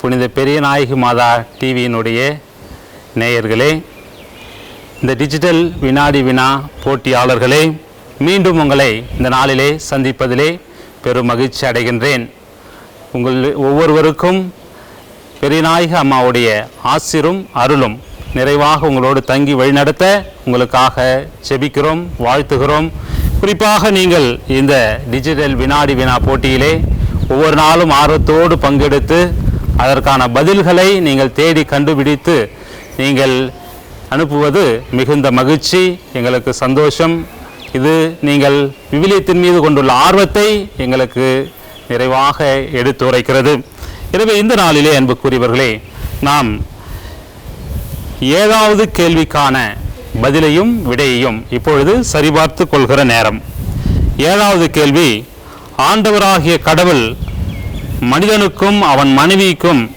புனித பெரியநாயகி மாதா டிவியினுடைய நேயர்களே இந்த டிஜிட்டல் வினாடி வினா போட்டியாளர்களே மீண்டும் உங்களை இந்த நாளிலே சந்திப்பதிலே பெரும் மகிழ்ச்சி அடைகின்றேன். உங்கள் ஒவ்வொருவருக்கும் பெரியநாயக அம்மாவுடைய ஆசிரும் அருளும் நிறைவாக உங்களோடு தங்கி வழிநடத்த உங்களுக்காக செபிக்கிறோம் வாழ்த்துகிறோம். குறிப்பாக நீங்கள் இந்த டிஜிட்டல் வினாடி வினா போட்டியிலே ஒவ்வொரு நாளும் ஆர்வத்தோடு பங்கெடுத்து அதற்கான பதில்களை நீங்கள் தேடி கண்டுபிடித்து நீங்கள் அனுப்புவது மிகுந்த மகிழ்ச்சி எங்களுக்கு சந்தோஷம். இது நீங்கள் விவிலியத்தின் மீது கொண்டுள்ள ஆர்வத்தை எங்களுக்கு நிறைவாக எடுத்துரைக்கிறது எனவே இந்த நாளிலே அன்புக்குரியவர்களே நாம் ஏழாவது கேள்விக்கான பதிலையும் விடையையும் இப்பொழுது சரிபார்த்து கொள்கிற நேரம். ஏழாவது கேள்வி ஆண்டவராகிய கடவுள் மனிதனுக்கும் அவன் மனைவிக்கும்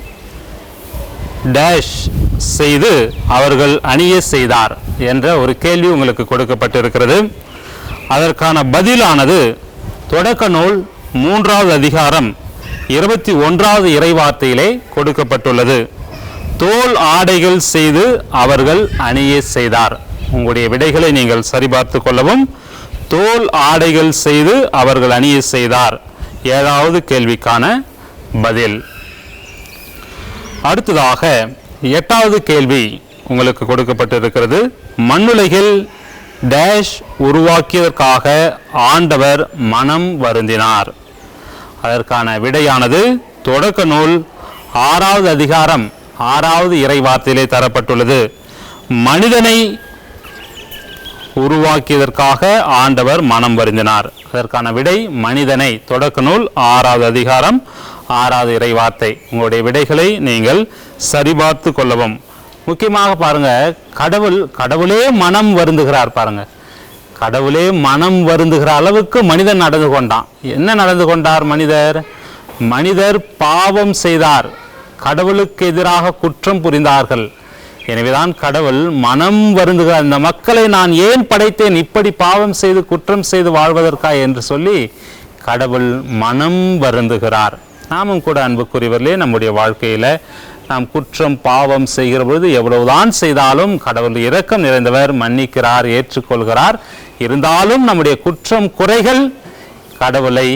டேஷ் செய்து அவர்கள் அணிய செய்தார் என்ற ஒரு கேள்வி உங்களுக்கு கொடுக்கப்பட்டிருக்கிறது. அதற்கான பதிலானது தொடக்க நூல் மூன்றாவது அதிகாரம் இருபத்தி ஒன்றாவது இறைவார்த்தையிலே கொடுக்கப்பட்டுள்ளது. தோல் ஆடைகள் செய்து அவர்கள் அணிய செய்தார். உங்களுடைய விடைகளை நீங்கள் சரிபார்த்து கொள்ளவும். தோல் ஆடைகள் செய்து அவர்கள் அணிய செய்தார். ஏழாவது கேள்விக்கான பதில். அடுத்ததாக எட்டாவது கேள்வி உங்களுக்கு கொடுக்கப்பட்டிருக்கிறது. மண்ணுலகில் டேஷ் உருவாக்கியதற்காக ஆண்டவர் மனம் வருந்தினார். அதற்கான விடையானது தொடக்க நூல் ஆறாவது அதிகாரம் ஆறாவது இறை வார்த்தையிலே தரப்பட்டுள்ளது. மனிதனை உருவாக்கியதற்காக ஆண்டவர் மனம் வருந்தினார். அதற்கான விடை மனிதனை. தொடக்க நூல் ஆறாவது அதிகாரம் ஆறாவது இறை வார்த்தை உங்களுடைய விடைகளை நீங்கள் சரிபார்த்து கொள்ளவும். முக்கியமாக பாருங்க கடவுள் கடவுளே மனம் வருந்துகிறார் பாருங்கள் கடவுளே மனம் வருந்துகிற அளவுக்கு மனிதன் நடந்து கொண்டான். என்ன நடந்து கொண்டார் மனிதர்? மனிதர் பாவம் செய்தார். கடவுளுக்கு எதிராக குற்றம் புரிந்தார்கள். எனவேதான் கடவுள் மனம் வருந்துகிற அந்த மக்களை நான் ஏன் படைத்தேன்? இப்படி பாவம் செய்து குற்றம் செய்து வாழ்வதற்கா? என்று சொல்லி கடவுள் மனம் வருந்துகிறார். நாமும் கூட அன்புக்குரியவர்களே நம்முடைய வாழ்க்கையில் நாம் குற்றம் பாவம் செய்கிற பொழுது எவ்வளவுதான் செய்தாலும் கடவுள் இரக்கம் நிறைந்தவர் மன்னிக்கிறார் ஏற்றுக்கொள்கிறார். இருந்தாலும் நம்முடைய குற்றம் குறைகள் கடவுளை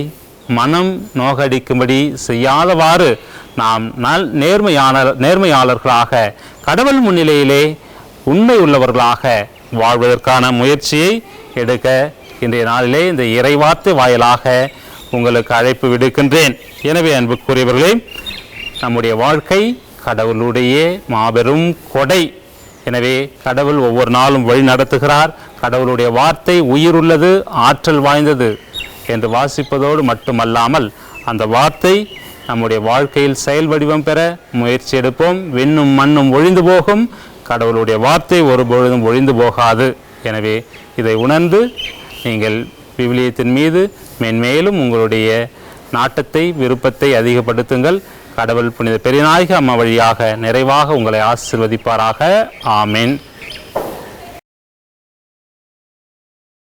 மனம் நோகடிக்கும்படி செய்யாதவாறு நாம் நல் நேர்மையான நேர்மையாளர்களாக கடவுள் முன்னிலையிலே உண்மை உள்ளவர்களாக வாழ்வதற்கான முயற்சியை எடுக்க இன்றைய நாளிலே இந்த இறைவார்த்தை வாயிலாக உங்களுக்கு அழைப்பு விடுக்கின்றேன். எனவே அன்புக்குரியவர்களே நம்முடைய வாழ்க்கை கடவுளுடைய மாபெரும் கொடை. எனவே கடவுள் ஒவ்வொரு நாளும் வழி நடத்துகிறார். கடவுளுடைய வார்த்தை உயிருள்ளது ஆற்றல் வாய்ந்தது என்று வாசிப்பதோடு மட்டுமல்லாமல் அந்த வார்த்தை நம்முடைய வாழ்க்கையில் செயல் வடிவம் பெற முயற்சி எடுப்போம். விண்ணும் மண்ணும் ஒழிந்து போகும். கடவுளுடைய வார்த்தை ஒருபொழுதும் ஒழிந்து போகாது. எனவே இதை உணர்ந்து நீங்கள் விவிலியத்தின் மீது மென்மேலும் உங்களுடைய நாட்டத்தை விருப்பத்தை அதிகப்படுத்துங்கள். கடவுள் புனித பெரியநாயக அம்மா வழியாக நிறைவாக உங்களை ஆசிர்வதிப்பாராக. ஆமென்.